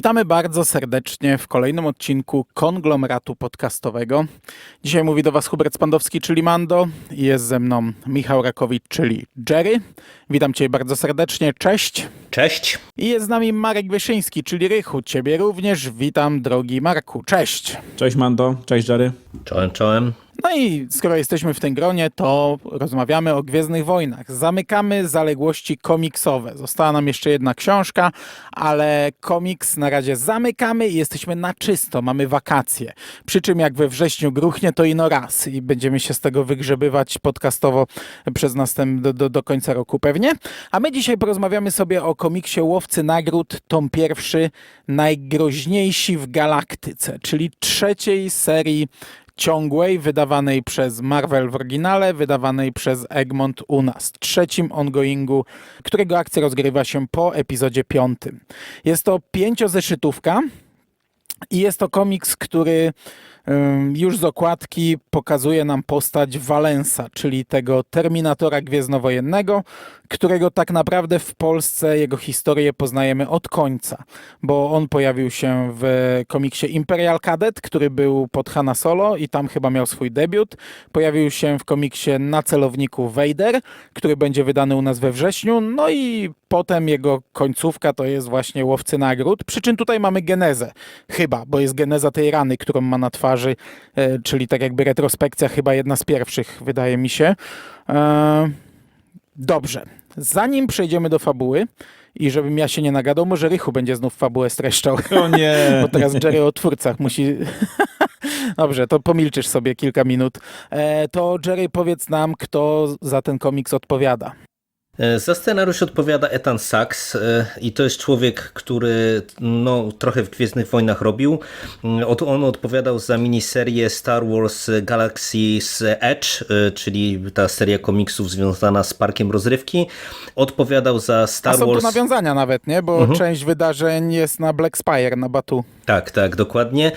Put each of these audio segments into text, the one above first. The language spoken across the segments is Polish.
Witamy bardzo serdecznie w kolejnym odcinku konglomeratu podcastowego. Dzisiaj mówi do Was Hubert Spandowski, czyli Mando, jest ze mną Michał Rakowicz, czyli Jerry. Witam Cię bardzo serdecznie, cześć. Cześć. I jest z nami Marek Wyszyński, czyli Rychu. Ciebie również witam, drogi Marku, cześć. Cześć Mando, cześć Jerry. Czołem, czołem. No i skoro jesteśmy w tym gronie, to rozmawiamy o Gwiezdnych Wojnach. Zamykamy zaległości komiksowe. Została nam jeszcze jedna książka, ale komiks na razie zamykamy i jesteśmy na czysto, mamy wakacje. Przy czym jak we wrześniu gruchnie, to ino raz i będziemy się z tego wygrzebywać podcastowo przez następny, do, do, do końca roku pewnie. A my dzisiaj porozmawiamy sobie o komiksie Łowcy Nagród, tom pierwszy, Najgroźniejsi w Galaktyce, czyli trzeciej serii ciągłej, wydawanej przez Marvel w oryginale, wydawanej przez Egmont u nas. Trzecim ongoingu, którego akcja rozgrywa się po epizodzie piątym. Jest to pięciozeszytówka i jest to komiks, który już z okładki pokazuje nam postać Valensa, czyli tego Terminatora Gwiezdnowojennego, którego tak naprawdę w Polsce jego historię poznajemy od końca, bo on pojawił się w komiksie Imperial Cadet, który był pod Hanna Solo i tam chyba miał swój debiut. Pojawił się w komiksie Na celowniku Vader, który będzie wydany u nas we wrześniu, no i potem jego końcówka to jest właśnie Łowcy Nagród, przy czym tutaj mamy genezę, chyba, bo jest geneza tej rany, którą ma na twarzy, e, czyli tak jakby retrospekcja, chyba jedna z pierwszych, wydaje mi się. E, Dobrze. Zanim przejdziemy do fabuły i żebym ja się nie nagadał, może Rychu będzie znów fabułę streszczał. O nie! Bo teraz Jerry o twórcach musi... Dobrze, to pomilczysz sobie kilka minut. E, to Jerry powiedz nam, kto za ten komiks odpowiada. E, Za scenariusz odpowiada Ethan Sachs e, i to jest człowiek, który no, trochę w Gwiezdnych Wojnach robił. Mm, On odpowiadał za miniserię Star Wars Galaxy's Edge, e, czyli ta seria komiksów związana z parkiem rozrywki. Odpowiadał za A Star są tu Wars... nawiązania nawet, nie? Bo Mhm. część wydarzeń jest na Black Spire, na Batu. Tak, tak, dokładnie.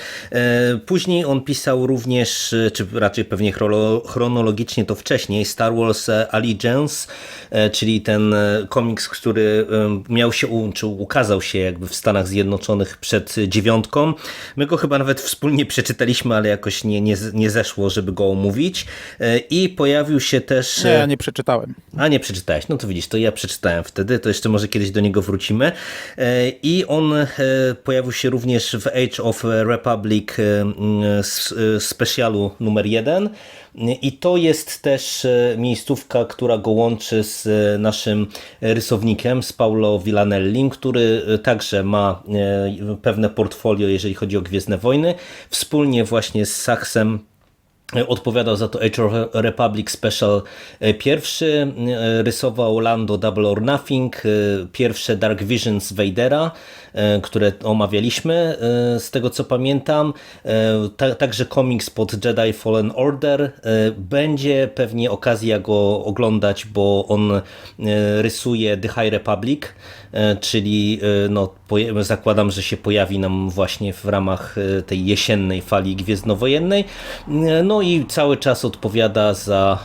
Później on pisał również, czy raczej pewnie chrono- chronologicznie to wcześniej, Star Wars Allegiance, e, czyli ten e, komiks, który e, miał się, czy ukazał się jakby w Stanach Zjednoczonych przed dziewiątką. My go chyba nawet wspólnie przeczytaliśmy, ale jakoś nie, nie, nie zeszło, żeby go omówić. E, I pojawił się też... Nie, ja nie przeczytałem. a nie przeczytałeś, no to widzisz, to ja przeczytałem wtedy, to jeszcze może kiedyś do niego wrócimy. I on pojawił się również w Age of Republic s- specjalu numer jeden. I to jest też e, miejscówka, która go łączy z e, naszym rysownikiem, z Paulo Villanellim, który e, także ma pewne portfolio, jeżeli chodzi o Gwiezdne Wojny. Wspólnie właśnie z Sachsem Odpowiadał za to Age of Republic Special pierwszy, rysował Lando Double or Nothing, pierwsze Dark Visions Vadera, które omawialiśmy, e, z tego co pamiętam. E, ta- Także komiks pod Jedi Fallen Order. E, Będzie pewnie okazja go oglądać, bo on e, rysuje The High Republic, e, czyli e, no, zakładam, że się pojawi nam właśnie w ramach e, tej jesiennej fali gwiezdnowojennej. E, No i cały czas odpowiada za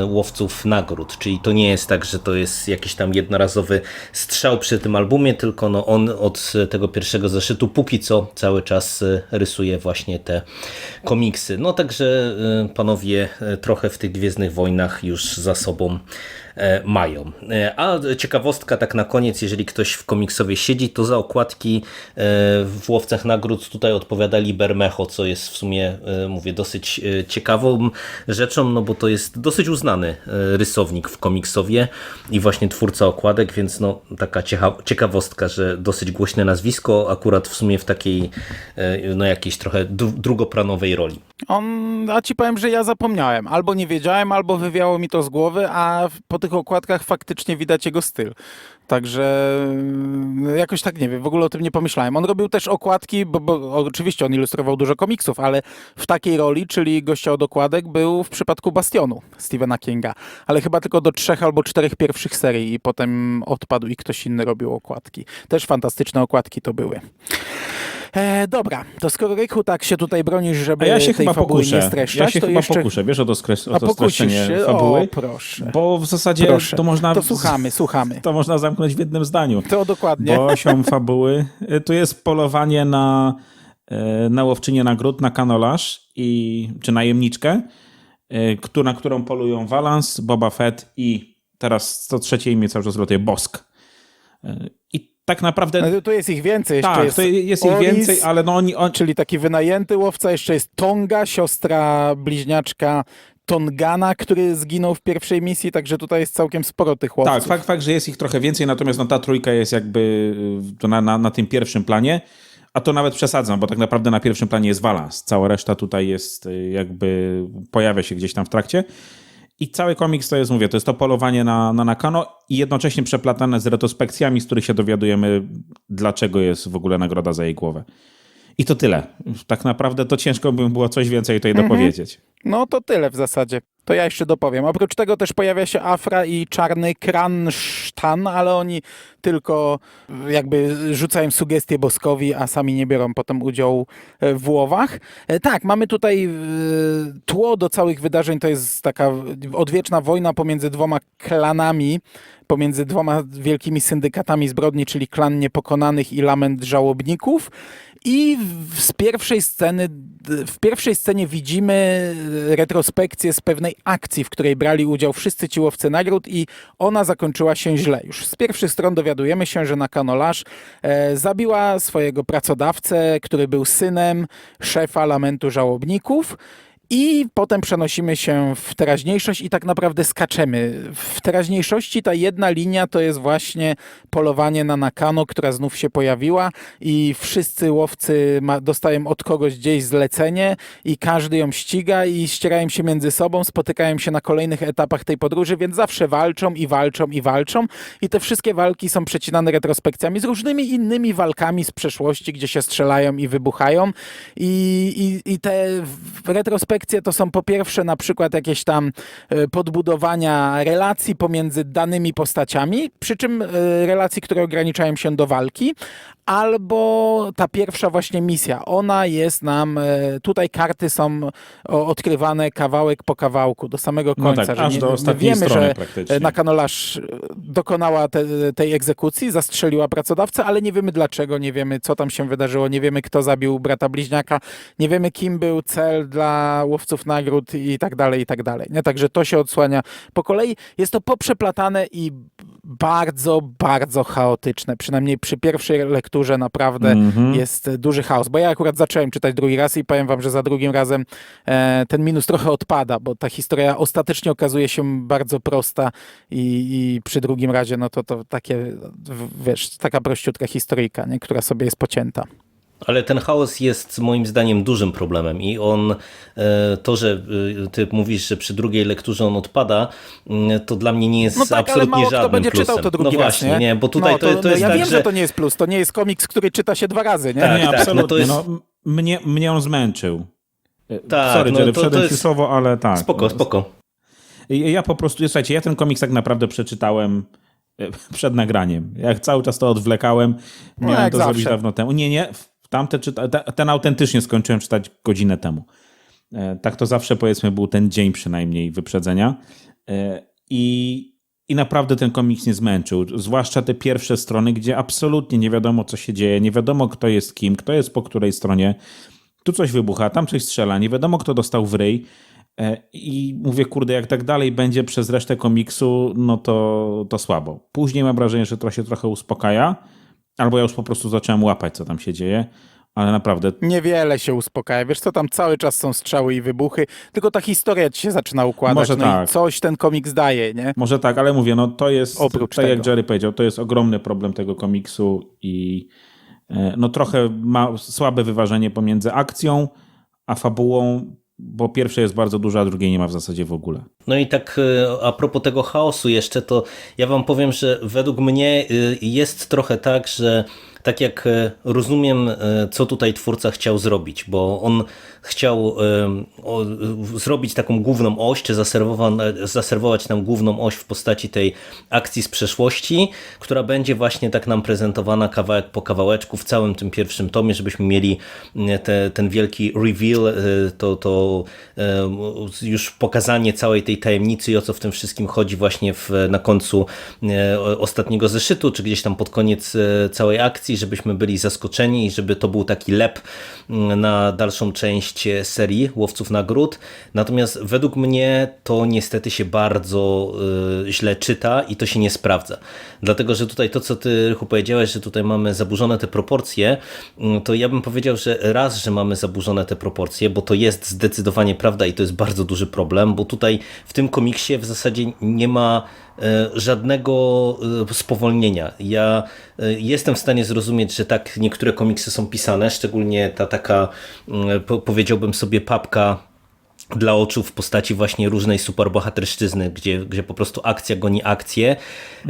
e, łowców nagród, czyli to nie jest tak, że to jest jakiś tam jednorazowy strzał przy tym albumie, tylko no on od tego pierwszego zeszytu póki co cały czas e, rysuje właśnie te komiksy. No także e, panowie e, trochę w tych Gwiezdnych Wojnach już za sobą mają. E, A ciekawostka tak na koniec, jeżeli ktoś w komiksowie siedzi, to za okładki e, w Łowcach Nagród tutaj odpowiadali Bermejo, co jest w sumie, e, mówię, dosyć e, ciekawą rzeczą, no bo to jest dosyć uznany e, rysownik w komiksowie i właśnie twórca okładek, więc no taka ciekawostka, że dosyć głośne nazwisko, akurat w sumie w takiej e, no jakiejś trochę dru- drugoplanowej roli. On, a ci powiem, że ja zapomniałem. Albo nie wiedziałem, albo wywiało mi to z głowy, a w- po tych okładkach faktycznie widać jego styl. Także mm, jakoś tak nie wiem, w ogóle o tym nie pomyślałem. On robił też okładki, bo, bo oczywiście on ilustrował dużo komiksów, ale w takiej roli, czyli gościa od okładek, był w przypadku Bastionu Stephena Kinga. Ale chyba tylko do trzech albo czterech pierwszych serii i potem odpadł i ktoś inny robił okładki. Też fantastyczne okładki to były. E, dobra, to skoro Rychu tak się tutaj bronisz, żeby A ja się tej chyba fabuły nie pokuszę. streszczać, Ja się to chyba jeszcze... pokuszę, wiesz o to, skres, o to streszczenie się? fabuły? O, proszę. Bo w zasadzie Proszę. to można... To słuchamy, słuchamy. To można zamknąć w jednym zdaniu. To dokładnie. Bo osią fabuły y, tu jest polowanie na, y, na łowczynię nagród, na kanolarz i, czy najemniczkę, któ- na którą polują Valance, Boba Fett i teraz to trzecie imię cały czas rotuje, Bosk. Tak naprawdę... No, tu jest ich więcej. Jeszcze tak, jest jest ich Oris, więcej, ale no oni... on, czyli taki wynajęty łowca. Jeszcze jest Tonga, siostra bliźniaczka Tongana, który zginął w pierwszej misji, także tutaj jest całkiem sporo tych łowców. Tak, fakt, fakt, że jest ich trochę więcej, natomiast no, ta trójka jest jakby y, na, na, na tym pierwszym planie. A to nawet przesadzam, bo tak naprawdę na pierwszym planie jest balans. Cała reszta tutaj jest y, jakby pojawia się gdzieś tam w trakcie. I cały komiks to jest, mówię, to jest to polowanie na, na Nakano i jednocześnie przeplatane z retrospekcjami, z których się dowiadujemy, dlaczego jest w ogóle nagroda za jej głowę. I to tyle. Tak naprawdę to ciężko by było coś więcej tutaj dopowiedzieć. No to tyle w zasadzie. To ja jeszcze dopowiem. Oprócz tego też pojawia się Afra i czarny Kransztan, ale oni tylko jakby rzucają sugestie Boskowi, a sami nie biorą potem udziału e, w łowach. E, Tak, mamy tutaj e, tło do całych wydarzeń. To jest taka odwieczna wojna pomiędzy dwoma klanami, pomiędzy dwoma wielkimi syndykatami zbrodni, czyli klan niepokonanych i lament żałobników. I w, z pierwszej sceny, w pierwszej scenie widzimy retrospekcję z pewnej akcji, w której brali udział wszyscy ci łowcy nagród i ona zakończyła się źle. Już z pierwszych stron dowiadujemy się, że Nakanolarz e, zabiła swojego pracodawcę, który był synem szefa lamentu żałobników. I potem przenosimy się w teraźniejszość i tak naprawdę skaczemy. W teraźniejszości ta jedna linia to jest właśnie polowanie na Nakano, która znów się pojawiła i wszyscy łowcy ma, dostają od kogoś gdzieś zlecenie i każdy ją ściga i ścierają się między sobą, spotykają się na kolejnych etapach tej podróży, więc zawsze walczą i walczą i walczą i te wszystkie walki są przecinane retrospekcjami z różnymi innymi walkami z przeszłości, gdzie się strzelają i wybuchają i, i, i te w- retrospekcje to są po pierwsze na przykład jakieś tam e, podbudowania relacji pomiędzy danymi postaciami, przy czym e, relacji, które ograniczają się do walki, albo ta pierwsza właśnie misja. Ona jest nam, e, tutaj karty są odkrywane kawałek po kawałku, do samego No końca. tak, że aż nie, do ostatniej wiemy, strony że nakanolarz dokonała te, tej egzekucji, zastrzeliła pracodawcę, ale nie wiemy dlaczego, nie wiemy co tam się wydarzyło, nie wiemy kto zabił brata bliźniaka, nie wiemy kim był cel dla łowców nagród i tak dalej, i tak dalej. Nie? Także to się odsłania po kolei. Jest to poprzeplatane i bardzo, bardzo chaotyczne. Przynajmniej przy pierwszej lekturze naprawdę Mhm. jest duży chaos. Bo ja akurat zacząłem czytać drugi raz i powiem wam, że za drugim razem e, ten minus trochę odpada, bo ta historia ostatecznie okazuje się bardzo prosta i, i przy drugim razie no to, to takie, wiesz, taka prościutka historyjka, nie? która sobie jest pocięta. Ale ten chaos jest moim zdaniem dużym problemem i on, e, to, że e, ty mówisz, że przy drugiej lekturze on odpada, mm, to dla mnie nie jest No tak, ale absolutnie mało kto będzie plusem. czytał to drugi no raz, właśnie, nie? bo tutaj no, to, to, no, jest Ja tak, wiem, że... że to nie jest plus, to nie jest komiks, który czyta się dwa razy, nie? Tak, nie, tak, no absolutnie. to jest- No, mnie, mnie on zmęczył. Tak, Sorry, no Jerry, to- to jest- słowo, ale tak. Spoko, spoko. Ja po prostu, słuchajcie, ja ten komiks tak naprawdę przeczytałem e, przed nagraniem. Jak cały czas to odwlekałem, No, miałem jak to zawsze. zrobić dawno temu. Nie, nie, tamte czyta, te- ten autentycznie skończyłem czytać godzinę temu. E, Tak to zawsze powiedzmy był ten dzień przynajmniej wyprzedzenia. E, I, I naprawdę ten komiks nie zmęczył. Zwłaszcza te pierwsze strony, gdzie absolutnie nie wiadomo, co się dzieje, nie wiadomo, kto jest kim, kto jest po której stronie. Tu coś wybucha, tam coś strzela, nie wiadomo, kto dostał w ryj. E, I mówię, kurde, jak tak dalej będzie przez resztę komiksu, no to, to słabo. Później mam wrażenie, że to się trochę uspokaja, albo ja już po prostu zacząłem łapać, co tam się dzieje, ale naprawdę Niewiele się uspokaja. Wiesz co, tam cały czas są strzały i wybuchy, tylko ta historia ci się zaczyna układać. Może no tak. coś ten komiks daje, nie? Może tak, ale mówię, no to jest, Oprócz tak jak tego. Jerry powiedział, to jest ogromny problem tego komiksu i e, no trochę ma słabe wyważenie pomiędzy akcją a fabułą, bo pierwsze jest bardzo duże, a drugie nie ma w zasadzie w ogóle. No i tak e, a propos tego chaosu jeszcze, to ja wam powiem, że według mnie e, jest trochę tak, że tak jak e, rozumiem, co tutaj twórca chciał zrobić, bo on chciał o, zrobić taką główną oś, czy zaserwowa- zaserwować nam główną oś w postaci tej akcji z przeszłości, która będzie właśnie tak nam prezentowana kawałek po kawałeczku w całym tym pierwszym tomie, żebyśmy mieli e, te, ten wielki reveal, e, to, to już pokazanie całej tej tajemnicy i o co w tym wszystkim chodzi właśnie w, na końcu e, ostatniego zeszytu, czy gdzieś tam pod koniec e, całej akcji, żebyśmy byli zaskoczeni i żeby to był taki lep mm, na dalszą część serii Łowców Nagród. Natomiast według mnie to niestety się bardzo e, źle czyta i to się nie sprawdza. Dlatego, że tutaj to, co ty, Rychu, powiedziałeś, że tutaj mamy zaburzone te proporcje, mm, to ja bym powiedział, że raz, że mamy zaburzone te proporcje, bo to jest zdecydowanie prawda i to jest bardzo duży problem, bo tutaj w tym komiksie w zasadzie nie ma żadnego e, spowolnienia. Ja e, jestem w stanie zrozumieć, że tak niektóre komiksy są pisane, szczególnie ta taka, mm, po- powiedziałbym sobie, papka dla oczu w postaci właśnie różnej superbohaterszczyzny, gdzie, gdzie po prostu akcja goni akcję,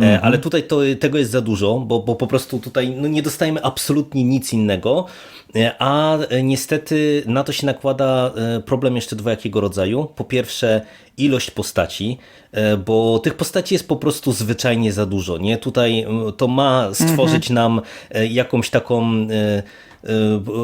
e, ale tutaj to, tego jest za dużo, bo, bo po prostu tutaj no, nie dostajemy absolutnie nic innego, e, a e, niestety na to się nakłada e, problem jeszcze dwojakiego rodzaju. Po pierwsze ilość postaci, e, bo tych postaci jest po prostu zwyczajnie za dużo. Nie? Tutaj to ma stworzyć nam e, jakąś taką e,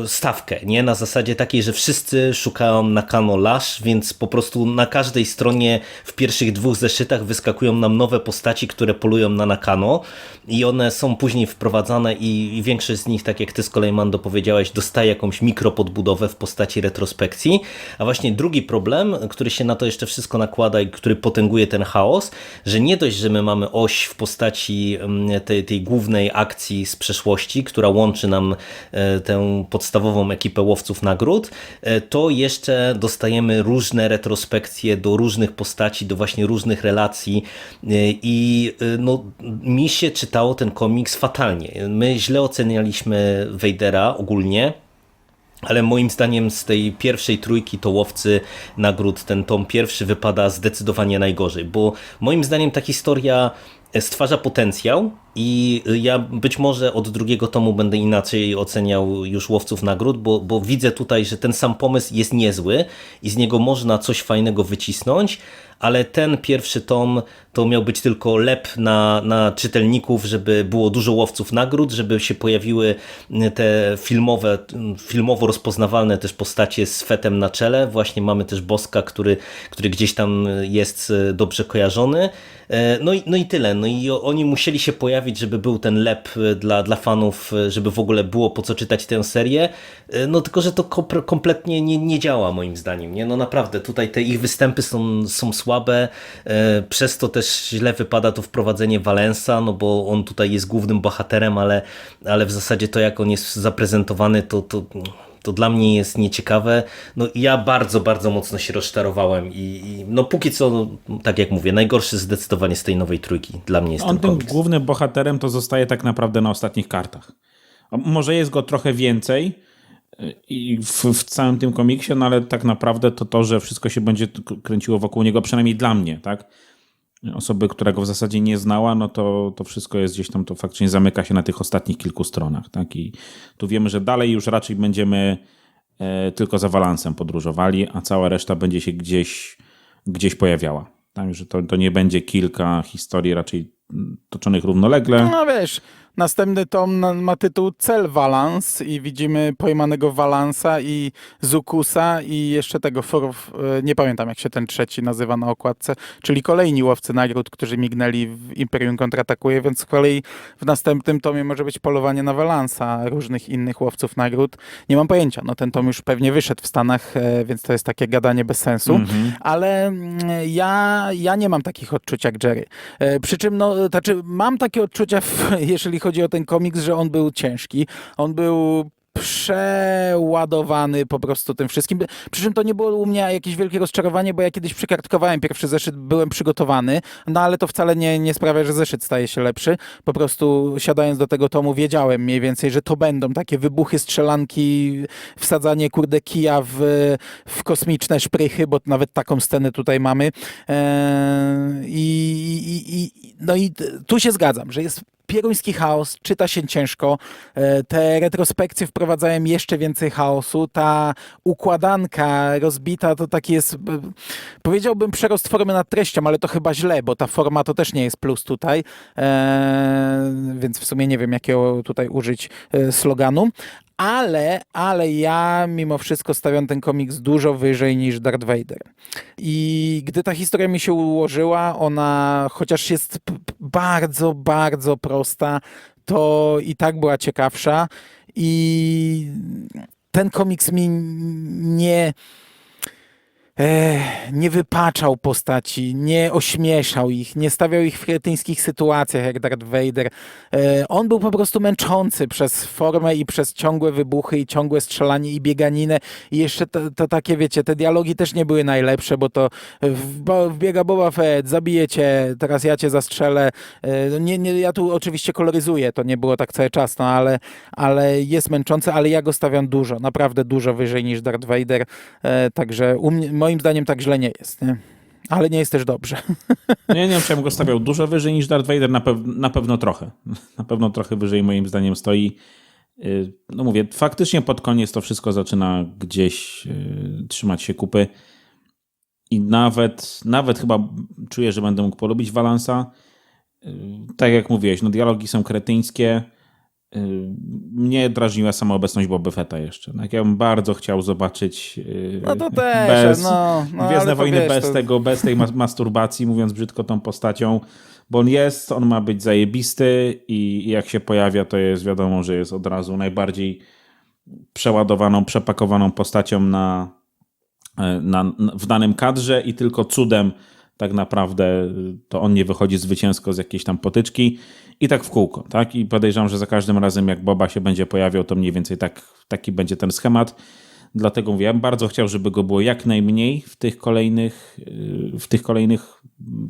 stawkę, nie? Na zasadzie takiej, że wszyscy szukają Nakano Lash, więc po prostu na każdej stronie w pierwszych dwóch zeszytach wyskakują nam nowe postaci, które polują na Nakano i one są później wprowadzane i, i większość z nich, tak jak ty z kolei Mando powiedziałeś, dostaje jakąś mikropodbudowę w postaci retrospekcji, a właśnie drugi problem, który się na to jeszcze wszystko nakłada i który potęguje ten chaos, że nie dość, że my mamy oś w postaci mm, tej, tej głównej akcji z przeszłości, która łączy nam e, tę podstawową ekipę łowców nagród, e, to jeszcze dostajemy różne retrospekcje do różnych postaci, do właśnie różnych relacji e, i no, mi się czytało ten komiks fatalnie. My źle ocenialiśmy Vadera ogólnie, ale moim zdaniem z tej pierwszej trójki to łowcy nagród, ten tom pierwszy wypada zdecydowanie najgorzej, bo moim zdaniem ta historia stwarza potencjał i ja być może od drugiego tomu będę inaczej oceniał już łowców nagród, bo, bo widzę tutaj, że ten sam pomysł jest niezły i z niego można coś fajnego wycisnąć, ale ten pierwszy tom to miał być tylko lep na, na czytelników, żeby było dużo łowców nagród, żeby się pojawiły te filmowe, filmowo rozpoznawalne też postacie z fetem na czele. Właśnie mamy też Boska, który, który gdzieś tam jest dobrze kojarzony. No i, no i tyle. No i oni musieli się pojawić, żeby był ten lep dla, dla fanów, żeby w ogóle było po co czytać tę serię. No tylko, że to kom- kompletnie nie, nie działa moim zdaniem. Nie? No naprawdę, tutaj te ich występy są, są słabe, e, przez to też źle wypada to wprowadzenie Valensa, no bo on tutaj jest głównym bohaterem, ale, ale w zasadzie to jak on jest zaprezentowany, to, to, to dla mnie jest nieciekawe. No i ja bardzo, bardzo mocno się rozczarowałem i, i no póki co, no, tak jak mówię, najgorszy zdecydowanie z tej nowej trójki dla mnie jest On ten głównym bohaterem to zostaje tak naprawdę na ostatnich kartach. Może jest go trochę więcej i w, w całym tym komiksie, no ale tak naprawdę to to, że wszystko się będzie kręciło wokół niego, przynajmniej dla mnie, tak? Osoby, która go w zasadzie nie znała, no to, to wszystko jest gdzieś tam, to faktycznie zamyka się na tych ostatnich kilku stronach, tak? I tu wiemy, że dalej już raczej będziemy e, tylko za Walansem podróżowali, a cała reszta będzie się gdzieś, gdzieś pojawiała. Tak, że to, to nie będzie kilka historii raczej toczonych równolegle. No wiesz, następny tom ma tytuł Cel Walans i widzimy pojmanego Walansa i Zukusa i jeszcze tego, forów, e, nie pamiętam jak się ten trzeci nazywa na okładce, czyli kolejni łowcy nagród, którzy mignęli w Imperium Kontratakuje, więc z kolei w następnym tomie może być polowanie na Walansa, różnych innych łowców nagród. Nie mam pojęcia, no ten tom już pewnie wyszedł w Stanach, e, więc to jest takie gadanie bez sensu, ale mm, ja, ja nie mam takich odczuć jak Jerry. E, Przy czym, no, znaczy, mam takie odczucia, w, jeżeli chodzi o ten komiks, że on był ciężki. On był przeładowany po prostu tym wszystkim. Przy czym to nie było u mnie jakieś wielkie rozczarowanie, bo ja kiedyś przykartkowałem pierwszy zeszyt, byłem przygotowany, no ale to wcale nie, nie sprawia, że zeszyt staje się lepszy. Po prostu siadając do tego tomu wiedziałem mniej więcej, że to będą takie wybuchy, strzelanki, wsadzanie kurde kija w, w kosmiczne szprychy, bo nawet taką scenę tutaj mamy. Eee, i, i, no i tu się zgadzam, że jest pieruński chaos, czyta się ciężko. E, Te retrospekcje wprowadzają jeszcze więcej chaosu. Ta układanka rozbita to taki jest, powiedziałbym, przerost formy nad treścią, ale to chyba źle, bo ta forma to też nie jest plus tutaj. E, Więc w sumie nie wiem, jakiego tutaj użyć e, sloganu. Ale, ale ja mimo wszystko stawiam ten komiks dużo wyżej niż Darth Vader. I gdy ta historia mi się ułożyła, ona chociaż jest bardzo, bardzo prosta, to i tak była ciekawsza. I ten komiks mi nie. Eh, nie wypaczał postaci, nie ośmieszał ich, nie stawiał ich w kretyńskich sytuacjach jak Darth Vader. E, On był po prostu męczący przez formę i przez ciągłe wybuchy i ciągłe strzelanie i bieganinę i jeszcze to, to takie, wiecie, te dialogi też nie były najlepsze, bo to wbiega Boba Fett, zabije cię, teraz ja cię zastrzelę. E, no Nie, nie, ja tu oczywiście koloryzuję, to nie było tak cały czas, no ale, ale jest męczący, ale ja go stawiam dużo, naprawdę dużo wyżej niż Darth Vader, e, także u mnie, moim zdaniem tak źle nie jest, nie? Ale nie jest też dobrze. Nie, nie wiem, go stawiał dużo wyżej niż Darth Vader, na, pew- na pewno trochę. Na pewno trochę wyżej moim zdaniem stoi. Yy, No mówię, faktycznie pod koniec to wszystko zaczyna gdzieś yy, trzymać się kupy. I nawet, nawet chyba czuję, że będę mógł polubić Walansa. Yy, Tak jak mówiłeś, no dialogi są kretyńskie. Yy, Mnie drażniła sama obecność Boba Fetta jeszcze. Tak, ja bym bardzo chciał zobaczyć yy, No to też, bez, no, no Gwiezdne Wojny bez to- tego, bez tej mas- masturbacji, mówiąc brzydko tą postacią, bo on jest, on ma być zajebisty i jak się pojawia, to jest wiadomo, że jest od razu najbardziej przeładowaną, przepakowaną postacią na, e, na, w danym kadrze i tylko cudem tak naprawdę to on nie wychodzi zwycięsko z jakiejś tam potyczki i tak w kółko, tak? I podejrzewam, że za każdym razem jak Boba się będzie pojawiał, to mniej więcej tak, taki będzie ten schemat. Dlatego mówię, ja bardzo chciał, żeby go było jak najmniej w tych kolejnych, yy, w tych kolejnych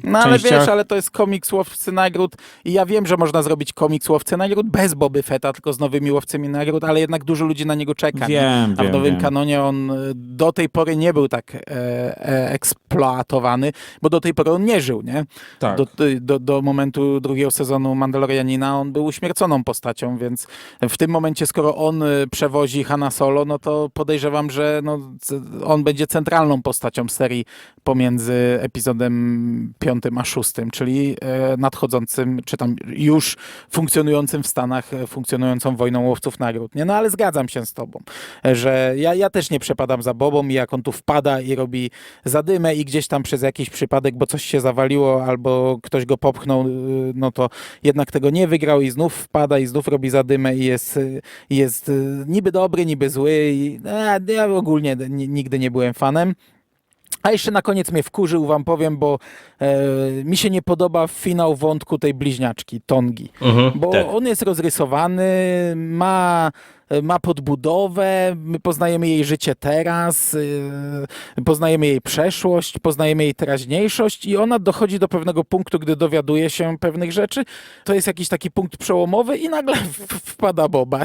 No ale częściach. wiesz, ale to jest komiks Łowcy Nagród i ja wiem, że można zrobić komiks Łowcy Nagród bez Boby Fetta, tylko z nowymi Łowcami Nagród, ale jednak dużo ludzi na niego czeka. Wiem, A w wiem, nowym wiem. kanonie on y, do tej pory nie był tak e, e, eksploatowany, bo do tej pory on nie żył, nie? Tak. Do, ty- do, do momentu drugiego sezonu Mandalorianina on był uśmierconą postacią, więc w tym momencie, skoro on y, przewozi Hanna Solo, no to podejrzewam, że no, on będzie centralną postacią serii pomiędzy epizodem piątym a szóstym, czyli e, nadchodzącym, czy tam już funkcjonującym w Stanach, e, funkcjonującą wojną łowców nagród. Nie? No ale zgadzam się z tobą, e, że ja, ja też nie przepadam za Bobą i jak on tu wpada i robi zadymę i gdzieś tam przez jakiś przypadek, bo coś się zawaliło albo ktoś go popchnął, y, no to jednak tego nie wygrał i znów wpada i znów robi zadymę i jest, jest niby dobry, niby zły. I, a, ja ogólnie ni- nigdy nie byłem fanem. A jeszcze na koniec mnie wkurzył, wam powiem, bo e, mi się nie podoba finał wątku tej bliźniaczki, Tongi. Mhm, Bo tak. on jest rozrysowany, ma, ma podbudowę, my poznajemy jej życie teraz, yy, poznajemy jej przeszłość, poznajemy jej teraźniejszość i ona dochodzi do pewnego punktu, gdy dowiaduje się pewnych rzeczy. To jest jakiś taki punkt przełomowy i nagle wpada Boba.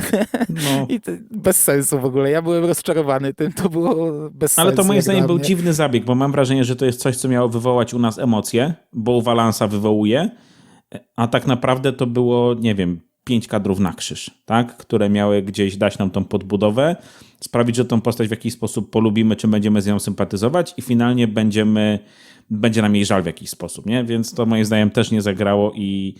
No. I bez sensu w ogóle. Ja byłem rozczarowany tym, to było bez Ale sensu. to moim zdaniem był dziwny zabieg, bo mam wrażenie, że to jest coś, co miało wywołać u nas emocje, bo u Walansa wywołuje, a tak naprawdę to było, nie wiem, pięć kadrów na krzyż, tak? które miały gdzieś dać nam tą podbudowę, sprawić, że tą postać w jakiś sposób polubimy, czy będziemy z nią sympatyzować i finalnie będziemy, będzie nam jej żal w jakiś sposób, nie? Więc to moim zdaniem też nie zagrało i,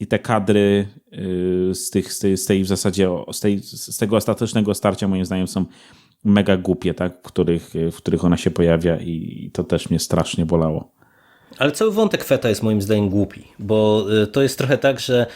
i te kadry yy, z, tych, z, tej, z tej w zasadzie, z, tej, z tego ostatecznego starcia moim zdaniem są mega głupie, tak? których, w których ona się pojawia i to też mnie strasznie bolało. Ale cały wątek Feta jest moim zdaniem głupi, bo y, to jest trochę tak, że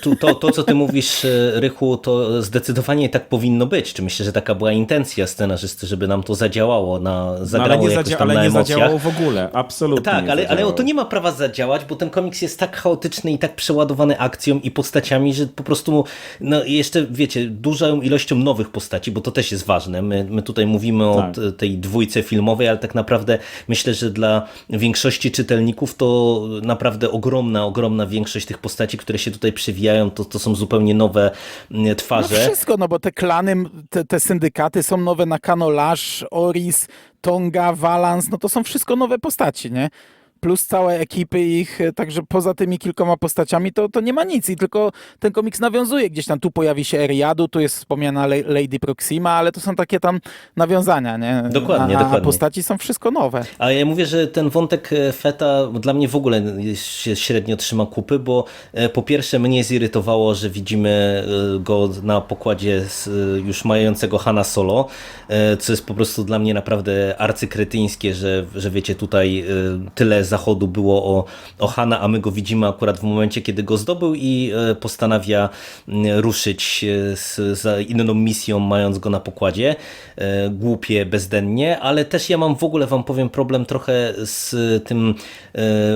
tu, to, to, co ty mówisz, y, Rychu, to zdecydowanie tak powinno być. Czy myślę, że taka była intencja scenarzysty, żeby nam to zadziałało, na, No, ale zagrało nie, zadzia- ale nie zadziałało w ogóle, absolutnie Tak, ale, ale to nie ma prawa zadziałać, bo ten komiks jest tak chaotyczny i tak przeładowany akcją i postaciami, że po prostu, no jeszcze wiecie, dużą ilością nowych postaci, bo to też jest ważne. My, my tutaj mówimy o Tak. t- tej dwójce filmowej, ale tak naprawdę myślę, że dla większości czytelników to naprawdę ogromna, ogromna większość tych postaci, które się tutaj przewijają, to, to są zupełnie nowe mm, No twarze. wszystko, no bo te klany, te, te syndykaty są nowe na Kanolash, Oris, Tonga, Valance, no to są wszystko nowe postaci, nie? Plus całe ekipy ich, e, także poza tymi kilkoma postaciami to, to nie ma nic i tylko ten komiks nawiązuje gdzieś tam, tu pojawi się Eriadu, tu jest wspomniana Lady Proxima, ale to są takie tam nawiązania, nie? Dokładnie, a, a dokładnie. postaci są wszystko nowe. A ja mówię, że ten wątek e, Feta dla mnie w ogóle się średnio trzyma kupy, bo e, po pierwsze mnie zirytowało, że widzimy go na pokładzie z, już mającego Hanna Solo, co jest po prostu dla mnie naprawdę arcykretyńskie, że, że wiecie, tutaj tyle zachodu było o, o Hanna, a my go widzimy akurat w momencie, kiedy go zdobył i e, postanawia m, ruszyć e, z, za inną misją, mając go na pokładzie. E, Głupie, bezdennie, ale też ja mam w ogóle, wam powiem, problem trochę z tym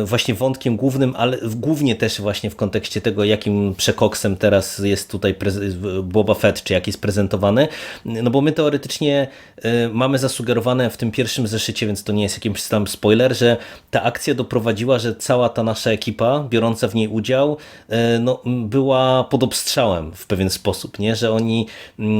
właśnie wątkiem głównym, ale głównie też właśnie w kontekście tego, jakim przekoksem teraz jest tutaj Boba Fett, czy jak jest prezentowany. No bo my teoretycznie mamy zasugerowane w tym pierwszym zeszycie, więc to nie jest jakiś tam spoiler, że ta akcja doprowadziła, że cała ta nasza ekipa, biorąca w niej udział, e, no, była pod obstrzałem w pewien sposób, nie? że oni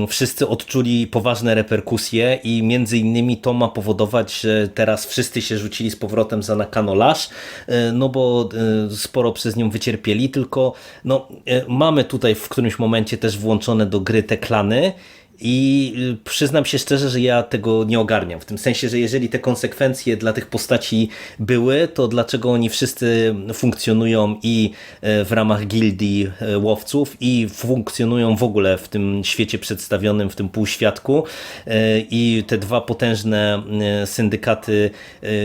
wszyscy odczuli poważne reperkusje i między innymi to ma powodować, że teraz wszyscy się rzucili z powrotem za Nakano Lash, e, no bo e, sporo przez nią wycierpieli, tylko no, mamy tutaj w którymś momencie też włączone do gry te klany, i y, przyznam się szczerze, że ja tego nie ogarniam. W tym sensie, że jeżeli te konsekwencje dla tych postaci były, to dlaczego oni wszyscy funkcjonują i e, w ramach gildii e, łowców i funkcjonują w ogóle w tym świecie przedstawionym, w tym półświadku e, i te dwa potężne syndykaty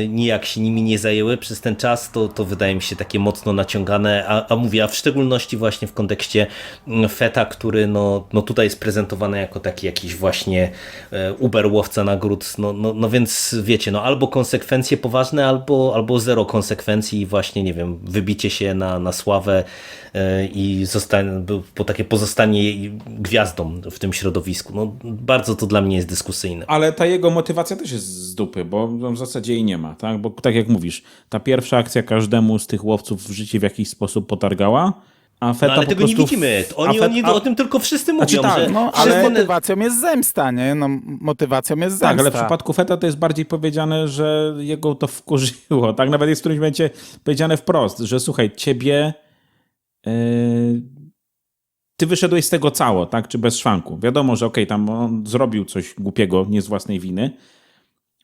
nijak się nimi nie zajęły przez ten czas, to, to wydaje mi się takie mocno naciągane, a, a mówię, a w szczególności właśnie w kontekście mm, Feta, który no, no tutaj jest prezentowany jako taki jakiś właśnie e, uber łowca nagród, no, no, no więc wiecie, no albo konsekwencje poważne, albo, albo zero konsekwencji i właśnie, nie wiem, wybicie się na, na sławę e, i zostanie, po takie pozostanie gwiazdą w tym środowisku. No bardzo to dla mnie jest dyskusyjne. Ale ta jego motywacja też jest z dupy, bo w zasadzie jej nie ma, tak? Bo tak jak mówisz, ta pierwsza akcja każdemu z tych łowców w życie w jakiś sposób potargała, a Feta No, ale po tego nie widzimy. a Oni, Fet- oni a- o tym tylko wszyscy mówią, Znaczy tak, że No, wszyscy- ale motywacją jest zemsta, nie? No, motywacją jest zemsta. Tak, ale w przypadku Feta to jest bardziej powiedziane, że jego to wkurzyło. Tak, nawet jest w którymś momencie powiedziane wprost, że słuchaj, ciebie. Yy, ty wyszedłeś z tego cało, tak? Czy bez szwanku. Wiadomo, że okej, tam on zrobił coś głupiego, nie z własnej winy,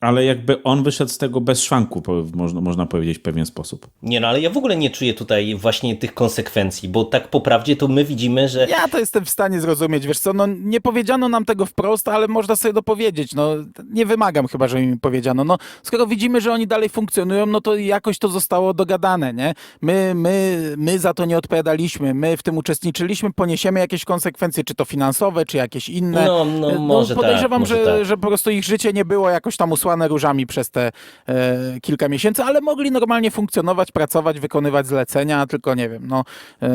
ale jakby on wyszedł z tego bez szwanku, można, można powiedzieć w pewien sposób. Nie no, ale ja w ogóle nie czuję tutaj właśnie tych konsekwencji, bo tak po prawdzie to my widzimy, że Ja to jestem w stanie zrozumieć, wiesz co, no nie powiedziano nam tego wprost, ale można sobie dopowiedzieć, no nie wymagam chyba, żeby mi powiedziano, no skoro widzimy, że oni dalej funkcjonują, no to jakoś to zostało dogadane, nie? My, my, my za to nie odpowiadaliśmy, my w tym uczestniczyliśmy, poniesiemy jakieś konsekwencje, czy to finansowe, czy jakieś inne. No, no, może tak, podejrzewam, może że, tak. że po prostu ich życie nie było jakoś tam usłane różami przez te e, kilka miesięcy, ale mogli normalnie funkcjonować, pracować, wykonywać zlecenia, tylko nie wiem, no e,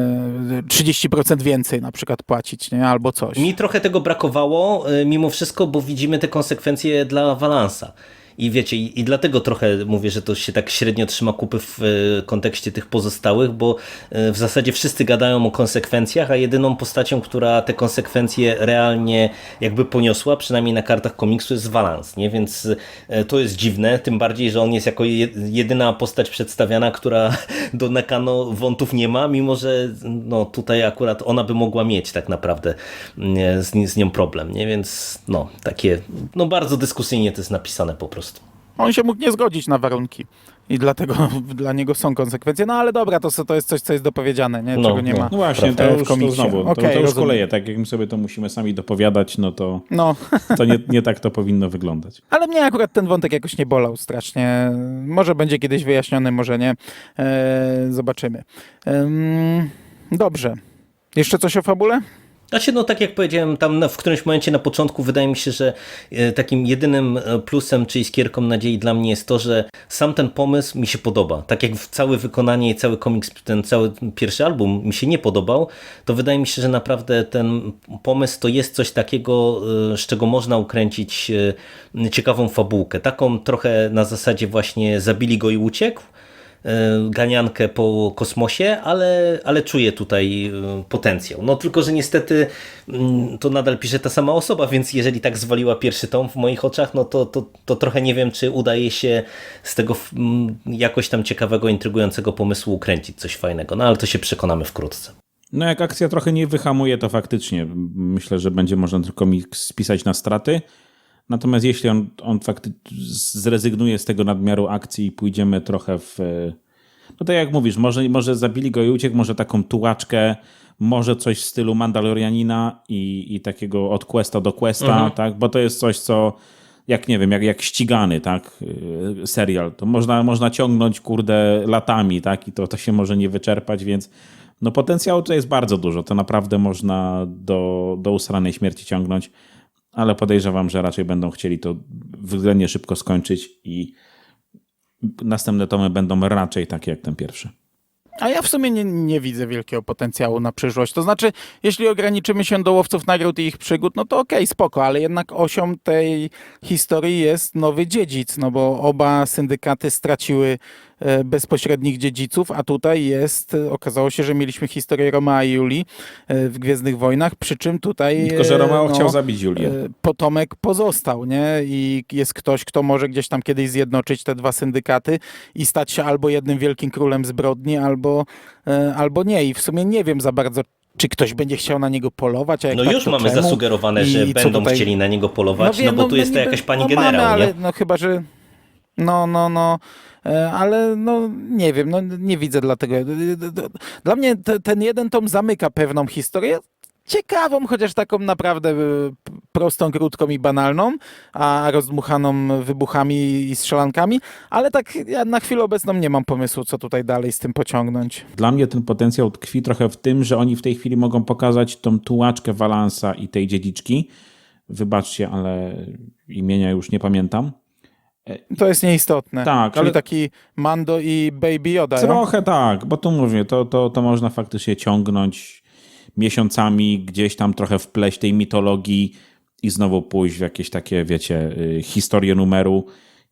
30% więcej na przykład płacić, nie? Albo coś. mi trochę tego brakowało y, mimo wszystko, bo widzimy te konsekwencje dla Valansa. I wiecie, i, i dlatego trochę mówię, że to się tak średnio trzyma kupy w y, kontekście tych pozostałych, bo y, w zasadzie wszyscy gadają o konsekwencjach, a jedyną postacią, która te konsekwencje realnie jakby poniosła, przynajmniej na kartach komiksu, jest Valance, nie? Więc y, to jest dziwne, tym bardziej, że on jest jako je- jedyna postać przedstawiana, która do Nakano wątów nie ma, mimo że no, tutaj akurat ona by mogła mieć tak naprawdę nie, z, z nią problem, nie? Więc no, takie, no bardzo dyskusyjnie to jest napisane po prostu. On się mógł nie zgodzić na warunki. I dlatego dla niego są konsekwencje. No ale dobra, to, to jest coś, co jest dopowiedziane, nie? No, czego nie no. ma. No właśnie, to już to znowu, to, Okej, to już rozumiem. koleje, tak jak my sobie to musimy sami dopowiadać, no to, No, to nie, nie tak to powinno wyglądać. ale mnie akurat ten wątek jakoś nie bolał strasznie. Może będzie kiedyś wyjaśniony, może nie. E, zobaczymy. Dobrze. Jeszcze coś o fabule? Znaczy, no tak jak powiedziałem, tam na, w którymś momencie na początku wydaje mi się, że e, takim jedynym e, plusem czy iskierką nadziei dla mnie jest to, że sam ten pomysł mi się podoba. Tak jak całe wykonanie i cały komiks, ten cały pierwszy album mi się nie podobał, to wydaje mi się, że naprawdę ten pomysł to jest coś takiego, e, z czego można ukręcić ciekawą fabułkę. Taką trochę na zasadzie właśnie zabili go i uciekł, ganiankę po kosmosie, ale, ale czuję tutaj e, potencjał. No tylko, że niestety mm, to nadal pisze ta sama osoba, więc jeżeli tak zwaliła pierwszy tom w moich oczach, no to, to, to trochę nie wiem, czy udaje się z tego mm, jakoś tam ciekawego, intrygującego pomysłu ukręcić coś fajnego. No ale to się przekonamy wkrótce. No jak akcja trochę nie wyhamuje, to faktycznie myślę, że będzie można ten komiks spisać na straty. Natomiast jeśli on, on faktycznie zrezygnuje z tego nadmiaru akcji i pójdziemy trochę w... No tak jak mówisz, może, może zabili go i uciekł, może taką tułaczkę, może coś w stylu Mandalorianina i, i takiego od questa do questa, tak? Bo to jest coś, co jak nie wiem, jak, jak ścigany, tak, yy, serial, to można, można ciągnąć, kurde, latami, tak, i to, to się może nie wyczerpać, więc no potencjału tutaj jest bardzo dużo, to naprawdę można do, do usranej śmierci ciągnąć, ale podejrzewam, że raczej będą chcieli to względnie szybko skończyć i następne tomy będą raczej takie jak ten pierwszy. A ja w sumie nie, nie widzę wielkiego potencjału na przyszłość. To znaczy, jeśli ograniczymy się do łowców nagród i ich przygód, no to okej, spoko, ale jednak osią tej historii jest nowy dziedzic, no bo oba syndykaty straciły bezpośrednich dziedziców, a tutaj jest, e, okazało się, że mieliśmy historię Romea i Julii e, w Gwiezdnych Wojnach, przy czym tutaj... Tylko, że e, Romeo no, chciał zabić Julię. e, potomek pozostał, nie? I jest ktoś, kto może gdzieś tam kiedyś zjednoczyć te dwa syndykaty i stać się albo jednym wielkim królem zbrodni, albo, e, albo nie. I w sumie nie wiem za bardzo, czy ktoś będzie chciał na niego polować, a jak No tak, już to mamy czemu? zasugerowane, że będą tutaj- chcieli na niego polować, no, wiem, bo tu jest to niby- jakaś pani no generał, mamy, ale nie? no chyba, że no, no, no, e, ale no nie wiem, no nie widzę dlatego. Dla mnie te, ten jeden tom zamyka pewną historię, ciekawą, chociaż taką naprawdę e, prostą, krótką i banalną, a rozdmuchaną wybuchami i strzelankami, ale tak ja na chwilę obecną nie mam pomysłu, co tutaj dalej z tym pociągnąć. Dla mnie ten potencjał tkwi trochę w tym, że oni w tej chwili mogą pokazać tą tułaczkę Walansa i tej dziedziczki. Wybaczcie, ale imienia już nie pamiętam. To jest nieistotne. Tak, Czyli ale- taki Mando i Baby Yoda. ja? Trochę tak, bo tu mówię, to, to, to można faktycznie ciągnąć miesiącami, gdzieś tam trochę wpleść tej mitologii i znowu pójść w jakieś takie, wiecie, y, historie numeru.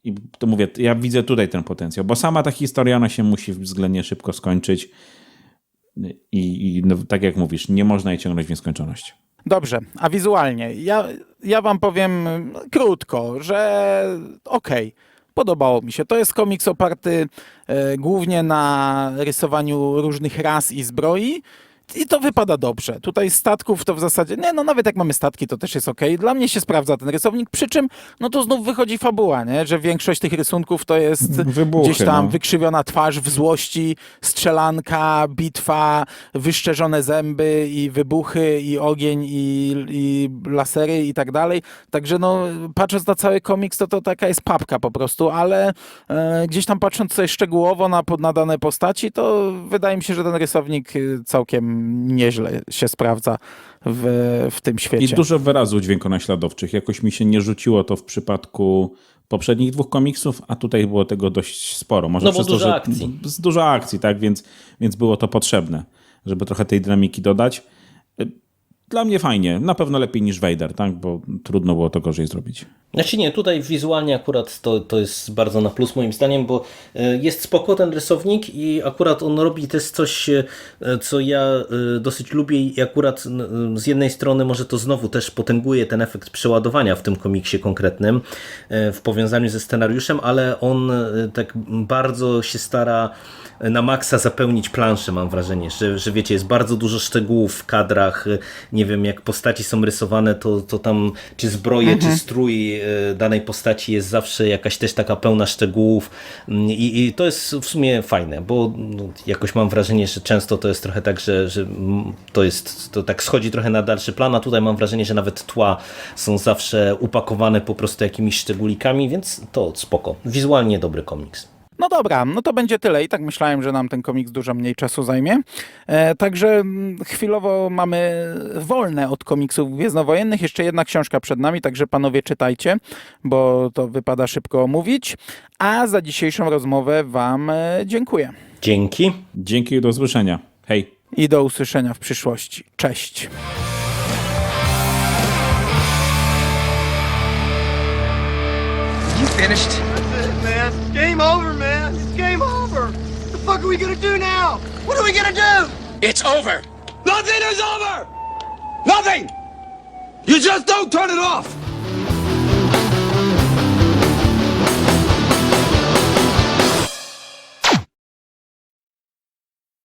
I to mówię, ja widzę tutaj ten potencjał, bo sama ta historia, ona się musi względnie szybko skończyć. I, i no, tak jak mówisz, nie można jej ciągnąć w nieskończoność. Dobrze, a wizualnie? Ja, ja wam powiem krótko, że okej, podobało mi się. To jest komiks oparty e, głównie na rysowaniu różnych ras i zbroi. I to wypada dobrze. Tutaj statków to w zasadzie, nie no nawet jak mamy statki to też jest okej. Dla mnie się sprawdza ten rysownik, przy czym no to znów wychodzi fabuła, nie? że większość tych rysunków to jest Wybuchy, gdzieś tam no. wykrzywiona twarz w złości, strzelanka, bitwa, wyszczerzone zęby i wybuchy i ogień i, i lasery i tak dalej. Także no patrząc na cały komiks to to taka jest papka po prostu, ale e, gdzieś tam patrząc sobie szczegółowo na, na dane postaci to wydaje mi się, że ten rysownik y, całkiem nieźle się sprawdza w, w tym I świecie. dużo wyrazów dźwiękonaśladowczych. Jakoś mi się nie rzuciło to w przypadku poprzednich dwóch komiksów, a tutaj było tego dość sporo. Może No bo przez to, dużo że akcji. z dużo akcji, tak, więc, więc było to potrzebne, żeby trochę tej dynamiki dodać. Dla mnie fajnie, na pewno lepiej niż Vader, tak, bo trudno było to gorzej zrobić. Znaczy nie, tutaj wizualnie akurat to, to jest bardzo na plus moim zdaniem, bo e, jest spoko ten rysownik i akurat on robi też coś, e, co ja e, dosyć lubię i akurat z jednej strony może to znowu też potęguje ten efekt przeładowania w tym komiksie konkretnym w powiązaniu ze scenariuszem, ale on tak bardzo się stara na maksa zapełnić planszę, mam wrażenie, że, że wiecie, jest bardzo dużo szczegółów w kadrach, nie wiem, jak postaci są rysowane, to, to tam czy zbroje, czy strój e, danej postaci jest zawsze jakaś też taka pełna szczegółów Mm, i, i to jest w sumie fajne, bo no, jakoś mam wrażenie, że często to jest trochę tak, że, że to jest, to tak schodzi trochę na dalszy plan, a tutaj mam wrażenie, że nawet tła są zawsze upakowane po prostu jakimiś szczególikami, więc to spoko. Wizualnie dobry komiks. No dobra, no to będzie tyle. I tak myślałem, że nam ten komiks dużo mniej czasu zajmie. E, także mm, chwilowo mamy wolne od komiksów gwiezdnowojennych. Jeszcze jedna książka przed nami, także panowie czytajcie, bo to wypada szybko omówić. A za dzisiejszą rozmowę wam e, dziękuję. Dzięki. Dzięki i do usłyszenia. Hej! I do usłyszenia w przyszłości. Cześć. You finished? We gonna do now? What are we gonna do? It's over. Nothing is over. Nothing. You just don't turn it off.